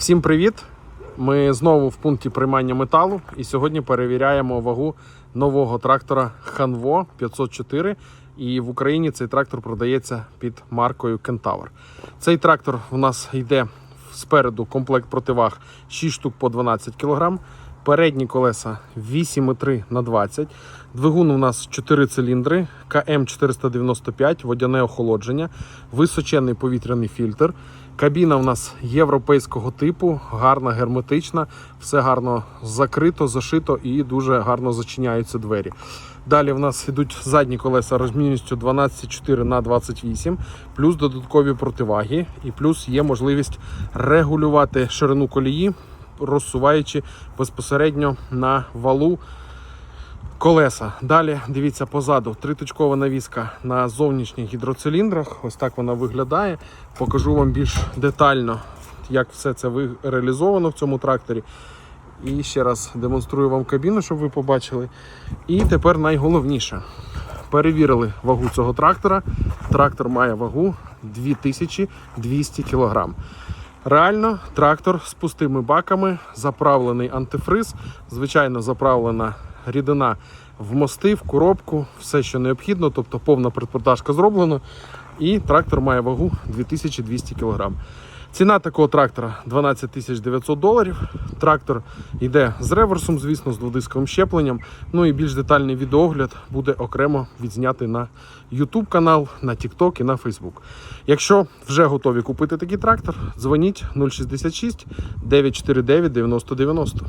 Всім привіт! Ми знову в пункті приймання металу і сьогодні перевіряємо вагу нового трактора Hanvo 504. І в Україні цей трактор продається під маркою Kentaur. Цей трактор у нас йде спереду комплект противаг 6 штук по 12 кг. Передні колеса 8,3 на 20. Двигун у нас 4 циліндри, КМ 495, водяне охолодження, височенний повітряний фільтр. Кабіна у нас європейського типу, гарна, герметична, все гарно закрито, зашито і дуже гарно зачиняються двері. Далі в нас йдуть задні колеса розмірністю 12,4 на 28, плюс додаткові противаги, і плюс є можливість регулювати ширину колії, розсуваючи безпосередньо на валу колеса. Далі дивіться позаду триточкова навіска на зовнішніх гідроциліндрах. Ось так вона виглядає. Покажу вам більш детально, як все це реалізовано в цьому тракторі. І ще раз демонструю вам кабіну, щоб ви побачили. І тепер найголовніше. Перевірили вагу цього трактора. Трактор має вагу 2200 кг. Реально, трактор з пустими баками, заправлений антифриз, звичайно, заправлена рідина в мости, в коробку, все, що необхідно, тобто повна предпродажка зроблена. І трактор має вагу 2200 кг. Ціна такого трактора 12 900 доларів. Трактор йде з реверсом, звісно, з дводисковим щепленням. Ну і більш детальний відеогляд буде окремо відзнятий на YouTube канал, на TikTok і на Facebook. Якщо вже готові купити такий трактор, дзвоніть 066 949 9090.